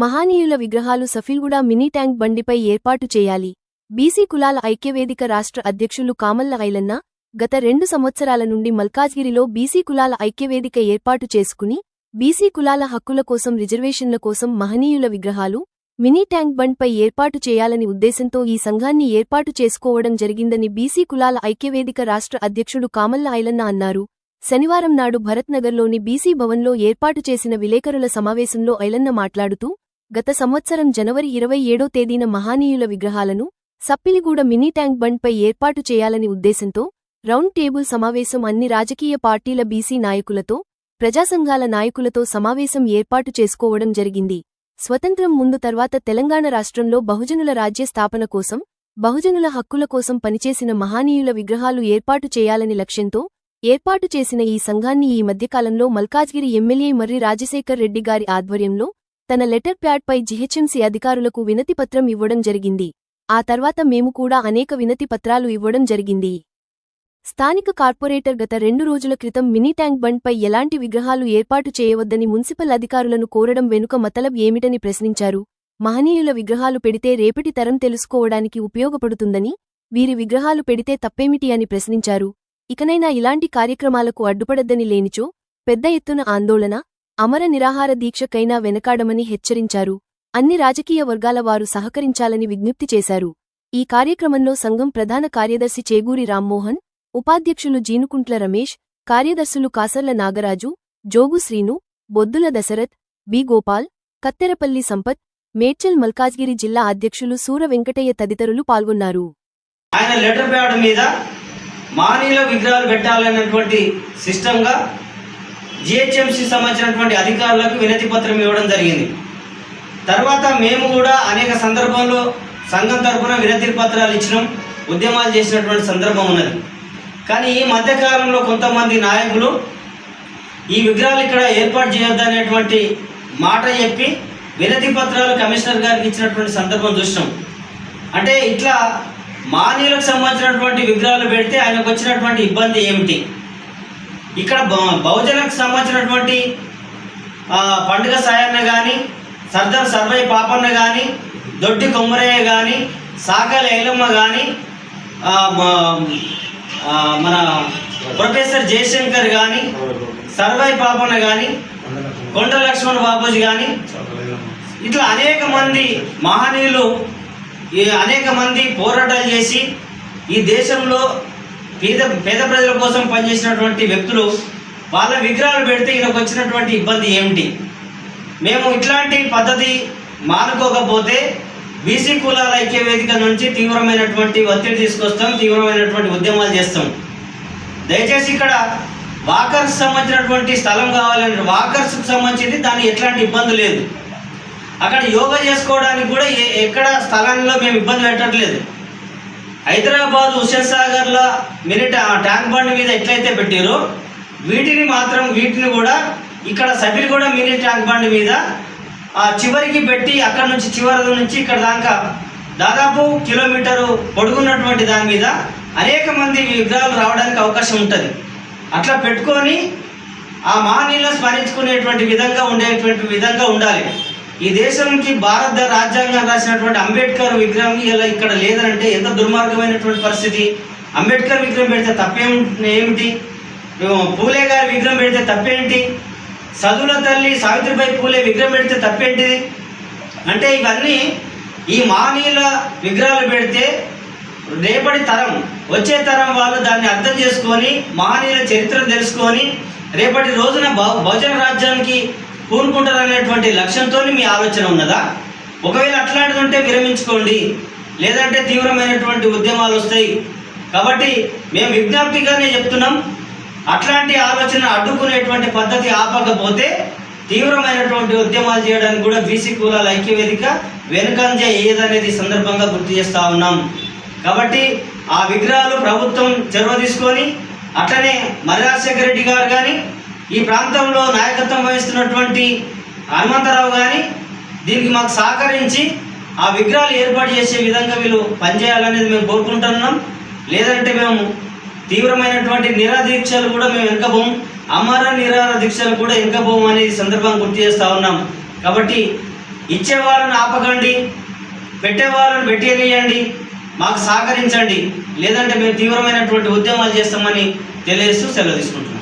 మహానీయుల విగ్రహాలు Safilguda mini tank బండిపై ఏర్పాటు చేయాలి. బీసీ కులాల ఐక్యవేదిక రాష్ట్ర అధ్యక్షులు కామల్ల ఐలన్న గత రెండు సంవత్సరాల నుండి మల్కాజ్గిరిలో బీసీ కులాల ఐక్యవేదిక ఏర్పాటు చేసుకుని బీసీ కులాల హక్కుల కోసం రిజర్వేషన్ల కోసం మహనీయుల విగ్రహాలు మినీ ట్యాంక్ బండ్పై ఏర్పాటు చేయాలని ఉద్దేశంతో ఈ సంఘాన్ని ఏర్పాటు చేసుకోవడం జరిగిందని బీసీ కులాల ఐక్యవేదిక రాష్ట్ర అధ్యక్షుడు కామల్ల ఐలన్న అన్నారు. శనివారం నాడు భరత్నగర్లోని బీసీ భవన్లో ఏర్పాటు చేసిన విలేకరుల సమావేశంలో ఐలన్న మాట్లాడుతూ గత సంవత్సరం జనవరి ఇరవై ఏడో తేదీన మహానీయుల విగ్రహాలను సప్పిలిగూడ మినీ ట్యాంక్ బండ్పై ఏర్పాటు చేయాలని ఉద్దేశంతో రౌండ్ టేబుల్ సమావేశం అన్ని రాజకీయ పార్టీల బీసీ నాయకులతో ప్రజాసంఘాల నాయకులతో సమావేశం ఏర్పాటు చేసుకోవడం జరిగింది. స్వతంత్రం ముందు తర్వాత తెలంగాణ రాష్ట్రంలో బహుజనుల రాజ్య స్థాపన కోసం బహుజనుల హక్కుల కోసం పనిచేసిన మహానీయుల విగ్రహాలు ఏర్పాటు చేయాలని లక్ష్యంతో ఏర్పాటు చేసిన ఈ సంఘాన్ని ఈ మధ్యకాలంలో మల్కాజ్గిరి ఎమ్మెల్యే మర్రి రాజశేఖర్ రెడ్డి గారి ఆధ్వర్యంలో తన లెటర్ ప్యాడ్పై జిహెచ్ఎంసీ అధికారులకు వినతిపత్రం ఇవ్వడం జరిగింది. ఆ తర్వాత మేము కూడా అనేక వినతిపత్రాలు ఇవ్వడం జరిగింది. స్థానిక కార్పొరేటర్ గత రెండు రోజుల క్రితం మినీ ట్యాంక్ బండ్పై ఎలాంటి విగ్రహాలు ఏర్పాటు చేయవద్దని మున్సిపల్ అధికారులను కోరడం వెనుక మతలబ్ ఏమిటని ప్రశ్నించారు. మహనీయుల విగ్రహాలు పెడితే రేపటి తరం తెలుసుకోవడానికి ఉపయోగపడుతుందని వీరి విగ్రహాలు పెడితే తప్పేమిటి అని ప్రశ్నించారు. ఇకనైనా ఇలాంటి కార్యక్రమాలకు అడ్డుపడద్దని లేనిచో పెద్ద ఎత్తున ఆందోళన అమర నిరాహార దీక్షకైనా వెనకాడమని హెచ్చరించారు. అన్ని రాజకీయ వర్గాల వారు సహకరించాలని విజ్ఞప్తి చేశారు. ఈ కార్యక్రమంలో సంఘం ప్రధాన కార్యదర్శి చేగూరి రామ్మోహన్ ఉపాధ్యక్షులు జీనుకుంట్ల రమేష్ కార్యదర్శులు కాసర్ల నాగరాజు జోగు శ్రీను బొద్దుల దశరథ్ బి గోపాల్ కత్తెరపల్లి సంపత్ మేడ్చల్ మల్కాజ్గిరి జిల్లా అధ్యక్షులు సూర వెంకటయ్య తదితరులు పాల్గొన్నారు. ఆయన లెటర్ ప్యాడ్ మీద విగ్రహాలు పెట్టాలనేటువంటి సిస్టంగా జిహెచ్ఎంసి సంబంధించినటువంటి అధికారులకు వినతి పత్రం ఇవ్వడం జరిగింది. తర్వాత మేము కూడా అనేక సందర్భంలో సంఘం తరఫున వినతి పత్రాలు ఇచ్చినాం ఉద్యమాలు చేసినటువంటి సందర్భం ఉన్నది. కానీ ఈ మధ్యకాలంలో కొంతమంది నాయకులు ఈ విగ్రహాలు ఇక్కడ ఏర్పాటు చేయొద్దనేటువంటి మాట చెప్పి వినతి పత్రాలు కమిషనర్ గారికి ఇచ్చినటువంటి సందర్భం చూసినాం. అంటే ఇట్లా మానవులకు సంబంధించినటువంటి విగ్రహాలు పెడితే ఆయనకు వచ్చినటువంటి ఇబ్బంది ఏమిటి? ఇక్కడ బహుజనకు సంబంధించినటువంటి పండుగ సాయన్న కానీ సర్దార్ సర్వై పాపన్న కానీ దొడ్డి కొమ్మరయ్య కానీ సాకల ఎలమ్మ కానీ మన ప్రొఫెసర్ జయశంకర్ కానీ సర్వై పాపన్న కానీ కొండ లక్ష్మణ్ బాబూజీ కానీ ఇట్లా అనేక మంది మహనీయులు ఈ అనేక మంది పోరాటాలు చేసి ఈ దేశంలో పేద పేద ప్రజల కోసం పనిచేసినటువంటి వ్యక్తులు వాళ్ళ విగ్రహాలు పెడితే ఈయనకు వచ్చినటువంటి ఇబ్బంది ఏమిటి? మేము ఇట్లాంటి పద్ధతి మానుకోకపోతే బీసీ కులాల ఐక్య వేదిక నుంచి తీవ్రమైనటువంటి ఒత్తిడి తీసుకొస్తాం తీవ్రమైనటువంటి ఉద్యమాలు చేస్తాం. దయచేసి ఇక్కడ వాకర్స్ సంబంధించినటువంటి స్థలం కావాలని వాకర్స్కి సంబంధించింది దానికి ఎట్లాంటి ఇబ్బంది లేదు. అక్కడ యోగా చేసుకోవడానికి కూడా ఎక్కడ స్థలంలో మేము ఇబ్బంది పెట్టట్లేదు. హైదరాబాద్ హుషేసాగర్లో సాగర్లో ట్యాంక్ బండ్ మీద ఎట్లయితే పెట్టారో వీటిని మాత్రం వీటిని కూడా ఇక్కడ సభ్యులు మినీ ట్యాంక్ బండ్ మీద ఆ చివరికి పెట్టి అక్కడ నుంచి చివరి నుంచి ఇక్కడ దాకా దాదాపు కిలోమీటరు పొడుగున్నటువంటి దాని మీద అనేక మంది విగ్రహాలు రావడానికి అవకాశం ఉంటుంది. అట్లా పెట్టుకొని ఆ మహనీయులను స్మరించుకునేటువంటి విధంగా ఉండేటువంటి విధంగా ఉండాలి. ఈ దేశంకి భారత రాజ్యాంగం రాసినటువంటి అంబేద్కర్ విగ్రహం ఇలా ఇక్కడ లేదంటే ఎంత దుర్మార్గమైనటువంటి పరిస్థితి? అంబేద్కర్ విగ్రహం పెడితే తప్పేం ఏమిటి? పూలే గారి విగ్రహం పెడితే తప్పేంటి? చదువుల తల్లి సావిత్రిబాయి పూలే విగ్రహం పెడితే తప్పేంటిది అంటే ఇవన్నీ ఈ మహనీయుల విగ్రహాలు పెడితే రేపటి తరం వచ్చే తరం వాళ్ళు దాన్ని అర్థం చేసుకొని మహనీయుల చరిత్ర తెలుసుకొని రేపటి రోజున బహుజన రాజ్యానికి పూనుకుంటారనేటువంటి లక్ష్యంతో మీ ఆలోచన ఉన్నదా? ఒకవేళ అట్లాంటిది ఉంటే విరమించుకోండి. లేదంటే తీవ్రమైనటువంటి ఉద్యమాలు వస్తాయి. కాబట్టి మేము విజ్ఞప్తిగానే చెప్తున్నాం అట్లాంటి ఆలోచన అడ్డుకునేటువంటి పద్ధతి ఆపకపోతే తీవ్రమైనటువంటి ఉద్యమాలు చేయడానికి కూడా బీసీ కులాల ఐక్యవేదిక వెనుకంజ ఏదనేది సందర్భంగా గుర్తు చేస్తూ ఉన్నాం. కాబట్టి ఆ విగ్రహాలు ప్రభుత్వం చొరవ తీసుకొని అట్లనే మర్రాజశేఖర రెడ్డి గారు కానీ ఈ ప్రాంతంలో నాయకత్వం వహిస్తున్నటువంటి హనుమంతరావు కానీ దీనికి మాకు సహకరించి ఆ విగ్రహాలు ఏర్పాటు చేసే విధంగా వీళ్ళు పనిచేయాలనేది మేము కోరుకుంటున్నాం. లేదంటే మేము తీవ్రమైనటువంటి నిరాదీక్షలు కూడా మేము వెనకబోం అమర నిరాహార దీక్షలు కూడా వెనకబోం అనేది సందర్భం గుర్తు చేస్తూ ఉన్నాం. కాబట్టి ఇచ్చే వాళ్ళని ఆపకండి పెట్టే వాళ్ళని పెట్టేయండి మాకు సహకరించండి. లేదంటే మేము తీవ్రమైనటువంటి ఉద్యమాలు చేస్తామని తెలియజేస్తూ సెలవు తీసుకుంటున్నాం.